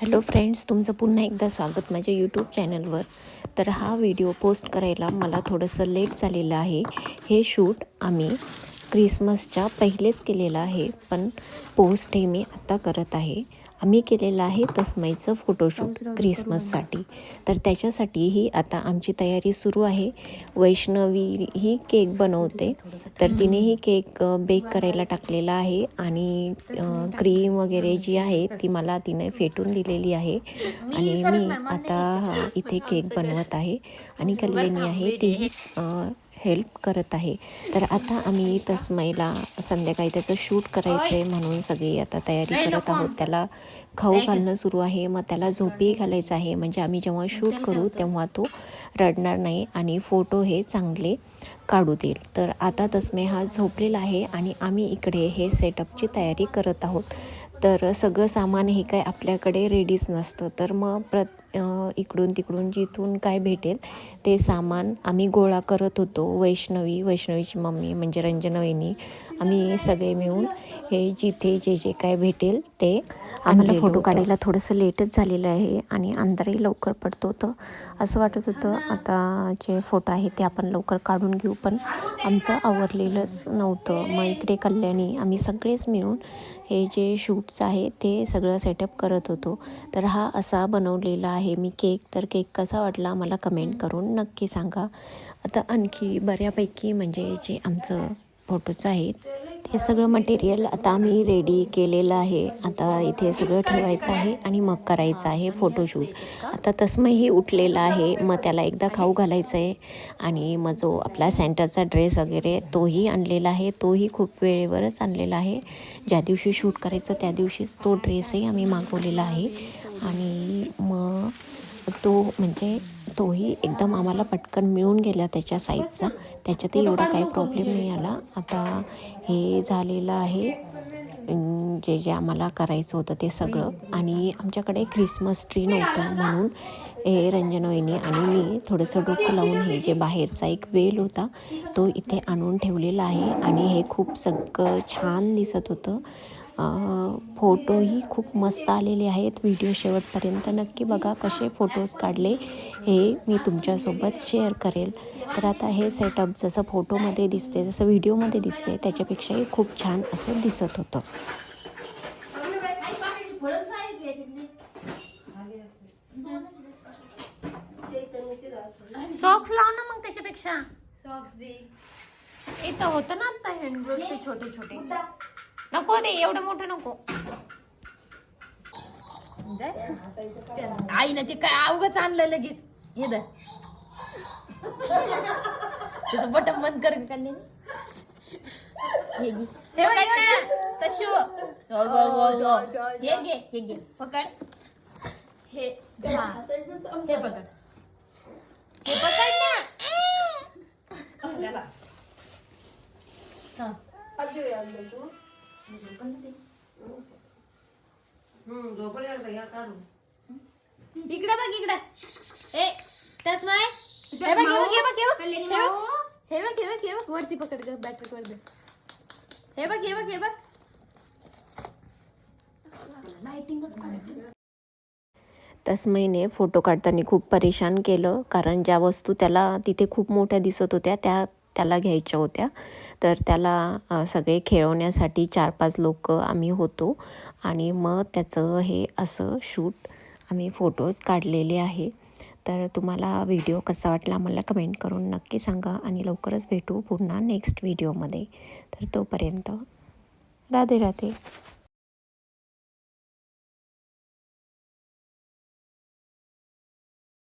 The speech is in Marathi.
हॅलो फ्रेंड्स तुमचं पुन्हा एकदा स्वागत माझ्या यूट्यूब चॅनलवर तर हा व्हिडिओ पोस्ट करायला मला थोडंसं लेट झालेलं आहे. हे शूट आम्ही क्रिसमसच्या पहिलेच केलेलं आहे पण पोस्ट हे मी आत्ता करत आहे. आम्ही केलेलं आहे तस्मईचं फोटोशूट क्रिसमससाठी तर त्याच्यासाठीही आता आमची तयारी सुरू आहे. वैष्णवी ही केक बनवते. तर तिनेही केक बेक करायला टाकलेला आहे आणि क्रीम वगैरे जी आहे ती मला तिने फेटून दिलेली आहे. आणि मी आता इथे केक बनवत आहे. आणि कल्याणी आहे तीही हेल्प करत आहे. तर आता आम्ही तस्मईला संध्याकाळी त्याचं शूट करायचं आहे म्हणून सगळी आता तयारी करत आहोत. त्याला खाऊ घालणं सुरू आहे. मग त्याला झोपी घालायचं आहे. म्हणजे आम्ही जेव्हा शूट करू तेव्हा तो रडणार नाही आणि फोटो हे चांगले काढू देईल. तर आता तस्मे हा झोपलेला आहे आणि आम्ही इकडे हे सेटअपची तयारी करत आहोत. तर सगळं सामान हे काय आपल्याकडे रेडीच नसतं. तर मग प्र इकडून तिकडून जिथून काय भेटेल ते सामान आम्ही गोळा करत होतो वैष्णवी वैष्णवीची मम्मी म्हणजे रंजना वहिनी. आम्ही सगळे मिळून हे जिथे जे जे काय भेटेल ते आम्हाला फोटो काढायला थोडंसं लेटच झालेलं आहे आणि अंधारही लवकर पडतो. तर असं वाटत होतं आता जे फोटो आहे ते आपण लवकर काढून घेऊ पण आमचं आवरलेलंच नव्हतं. मग इकडे कल्याणी आम्ही सगळेच मिळून हे जे शूट्स आहे ते सगळं सेटअप करत होतो. तर हा असा बनवलेला आहे मी केक तर केक कसा वाटला मला कमेंट करून नक्की सांगा. आता आणखी बऱ्यापैकी म्हणजे जे आमचं फोटोज आहेत. ते सगळं मटेरियल आता आम्ही रेडी केलेलं आहे. आता इथे सगळं ठेवायचं आहे आणि मग करायचं आहे फोटोशूट आता तस्मही उठलेला आहे. मग त्याला एकदा खाऊ घालायचं आहे आणि मग जो आपला सँटाचा ड्रेस वगैरे तोही आणलेला आहे. तोही खूप वेळेवरच आणलेला आहे. ज्या दिवशी शूट करायचं त्या दिवशीच तो ड्रेसही आम्ही मागवलेला आहे. आणि मग तो म्हणजे तोही एकदम आम्हाला पटकन मिळून गेला त्याच्या साईजचा त्याच्यातही एवढा काही प्रॉब्लेम नाही आला. आता हे झालेलं आहे. जे जे आम्हाला करायचं होतं ते सगळं. आणि आमच्याकडे ख्रिसमस ट्री नव्हतं म्हणून हे रंजना आणि मी थोडंसं डोकं लावून हे जे बाहेरचा एक वेल होता तो इथे आणून ठेवलेला आहे. आणि हे खूप सगळं छान दिसत होतं. फोटोही खूप मस्त आलेले आहेत व्हिडिओ शेवटपर्यंत. नक्की बघा कसे फोटोज काढले हे मी तुमच्यासोबत शेअर करेल. तर आता हे सेटअप जसं फोटोमध्ये दिसते जसं व्हिडिओमध्ये दिसते त्याच्यापेक्षाही खूप छान असं दिसत होतं. सॉक्स लाव ना मग त्याच्यापेक्षा. सॉक्स दे. इथं होतं ना आता ते छोटे छोटे नको दे एवढं मोठं नको. आई ना ते काय अवघच आणलं लगेच. हे दर त्याचं बटन बंद कर काढले हे घे. पकड ना हो, हो, हो, हो. घे हे घे. पकड. हे हा. हे पकड. हे पकड ना. हा. इकडे बघ इकडे. हे बघ हे बघ हे बघ हे बघ. हे बघ. हे बघ वरती पकड ग हे बघ हे बघ हे बघ. तस्मयने फोटो काढताना खूप परेशान केलं कारण ज्या वस्तू त्याला तिथे खूप मोठ्या दिसत होत्या त्या त्याला घ्यायच्या होत्या. तर त्याला सगळे खेळवण्यासाठी चार पाच लोक आम्ही होतो. आणि मग त्याचं हे असं शूट आम्ही फोटोज काढलेले आहे. तर तुम्हाला व्हिडिओ कसा वाटला मला कमेंट करून नक्की सांगा आणि लवकरच भेटू पुन्हा नेक्स्ट व्हिडिओमध्ये. तर तोपर्यंत राधे राधे